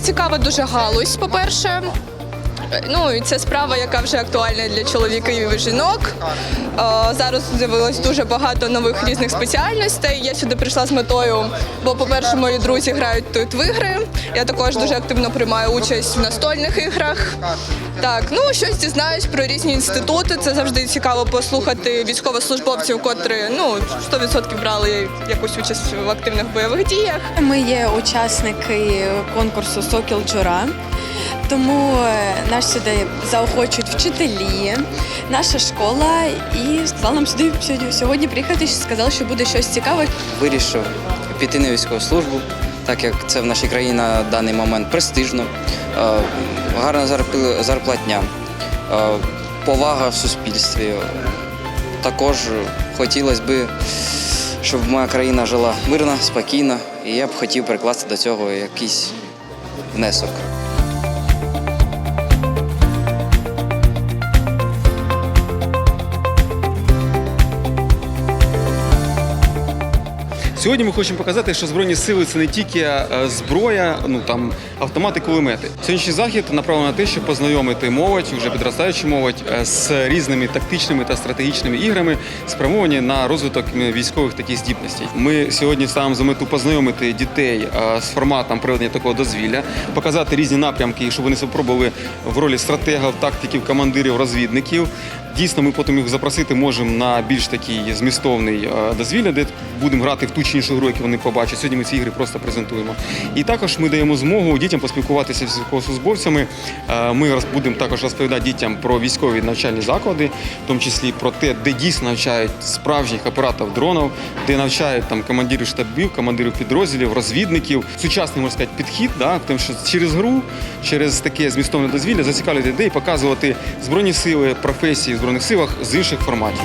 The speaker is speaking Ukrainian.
цікава дуже галузь, по-перше. Ну це справа, яка вже актуальна для чоловіків і жінок. Е, Зараз з'явилось дуже багато нових різних спеціальностей. Я сюди прийшла з метою, бо, по-перше, мої друзі грають тут в ігри. Я також дуже активно приймаю участь в настольних іграх. Так, ну щось дізнаюсь про різні інститути. Це завжди цікаво послухати військовослужбовців, котрі ну 100% брали якусь участь в активних бойових діях. Ми є учасники конкурсу Сокіл Джура. Тому е, нас сюди заохочують вчителі, наша школа, і сказали нам сюди сьогодні- сьогодні приїхати. Сказали, що буде щось цікаве. вирішив піти на військову службу, так як це в нашій країні на даний момент престижно, е, гарна зарплатня, е, повага в суспільстві. Також хотілося б, щоб моя країна жила мирно, спокійно, і я б хотів прикласти до цього якийсь внесок. Сьогодні ми хочемо показати, що збройні сили це не тільки е, зброя, ну там автомати, кулемети. Сьогоднішній захід направлений на те, щоб познайомити молодь, вже підростаючу молодь е, з різними тактичними та стратегічними іграми, спрямовані на розвиток військових таких здібностей. Ми сьогодні ставимо за мету познайомити дітей е, з форматом проведення такого дозвілля, показати різні напрямки, щоб вони спробували в ролі стратегів, тактиків, командирів, розвідників. Дійсно, ми потім їх запросити можемо на більш такий змістовний е, дозвілля, де будемо грати в ту чи іншу гру, яку вони побачать. Сьогодні ми ці ігри просто презентуємо. І також ми даємо змогу дітям поспілкуватися з військовослужбовцями. Е, Ми будемо також розповідати дітям про військові навчальні заклади, в тому числі про те, де дійсно навчають справжніх операторів дронів, де навчають там командирів штабів, командирів підрозділів, розвідників. Сучасний можна сказати, підхід, да, тому що через гру, через таке змістовне дозвілля зацікавлювати людей, показувати збройні сили, професії збройних силах з інших форматів.